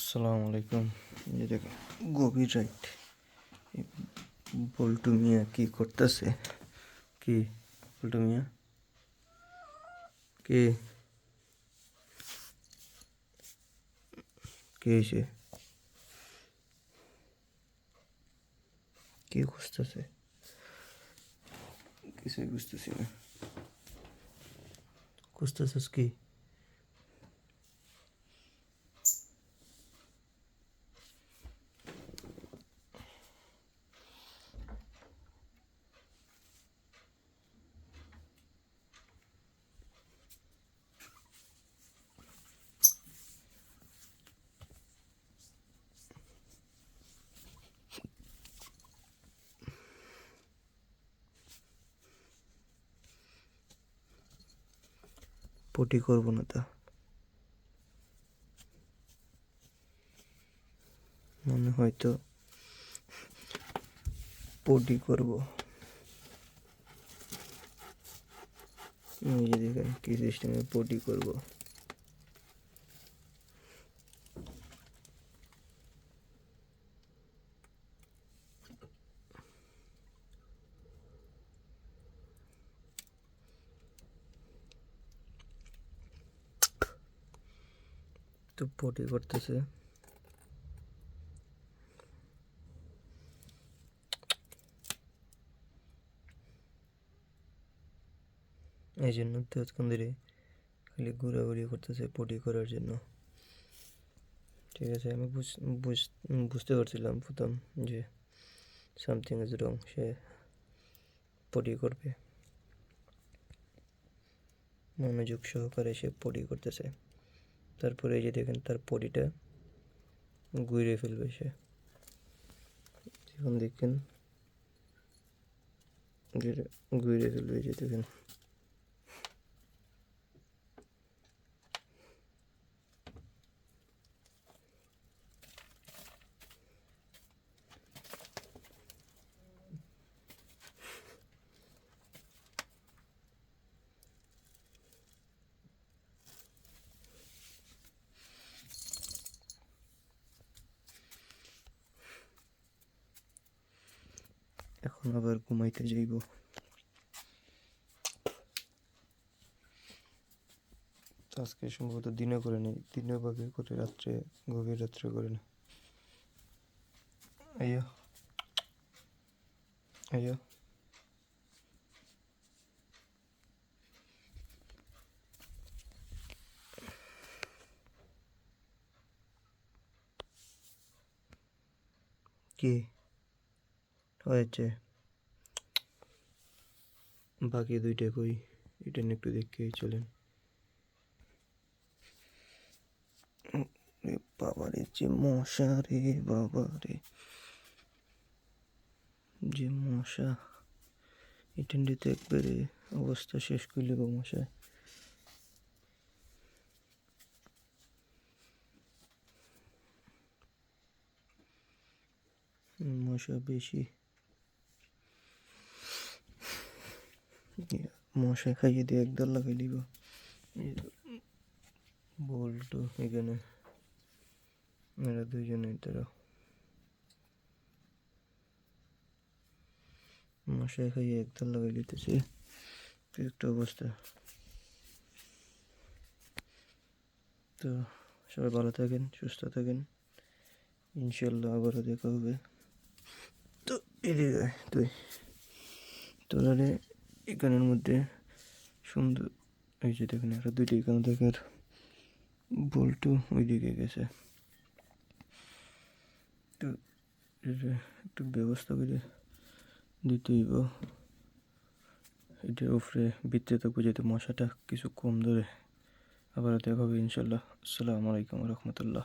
আসসালামু আলাইকুম এই দেখো গভীর রাইট বল্টু মিয়া কি করতেছে কি বল্টু মিয়া কি কি হয়েছে কি খুঁজতেছে কিছুই বুঝতেছি না খুঁজতেছিস কি পটি করব না তা। মনে হয়তো পটি করব। নিজে দেখেন কি সিস্টেমে পটি করব। তো পটি করতেছে। এই জন্য তো এতক্ষণ ধরে খালি ঘোরাঘুরি করতেছে পটি করার জন্য। ঠিক আছে, আমি বুঝ- বুঝ- বুঝতে পারছিলাম প্রথম যে সামথিং ইজ রং সে পটি করবে। মনোযোগ সহকারে সে পটি করতেছে। তারপরে এই যে দেখেন তার পরিটা ঘুরে ফেলবে সে। এখন দেখেন গুইড়ে ফেলবে এই যে দেখেন। এখন আবার ঘুমাইতে যাইব। আজকে সম্ভবত দিনে করে নেই দিনে ভাবে করে রাত্রে, গভীর রাত্রে করে না আইয়া আইয়া। কি? হয়েছে। বাকি দুইটা কই? এটা নিয়ে একটু দেখেই চলেন। রে বাবা রে যে মশা রে বাবা রে যে মশা। এই ঠান্ডিতে একবারে অবস্থা শেষ করলে গো মশা মশা বেশি। মশা খাইয়ে দিয়ে একদল লাগাই দিব। বল্টু এখানে। এরা দুজনে তারা। মশাই খাইয়ে একদল লাগাই দিতেছে। একটা অবস্থা। তো সবাই ভালো থাকেন, সুস্থ থাকেন। ইনশাল্লাহ আবারও দেখা হবে। তো এদিকে তুই। তোরারে এখানের মধ্যে সুন্দর, এই যে দেখেন একটা, দুইটি এখানে দেখার বল্টু ওইদিকে গেছে। তো একটু ব্যবস্থা করে দিতে হইব। এটার উপরে বৃত্তে থাকব যাতে মশাটা কিছু কম ধরে। আবার দেখা হবে ইনশাল্লাহ। আসসালামু আলাইকুম রহমতুল্লাহ।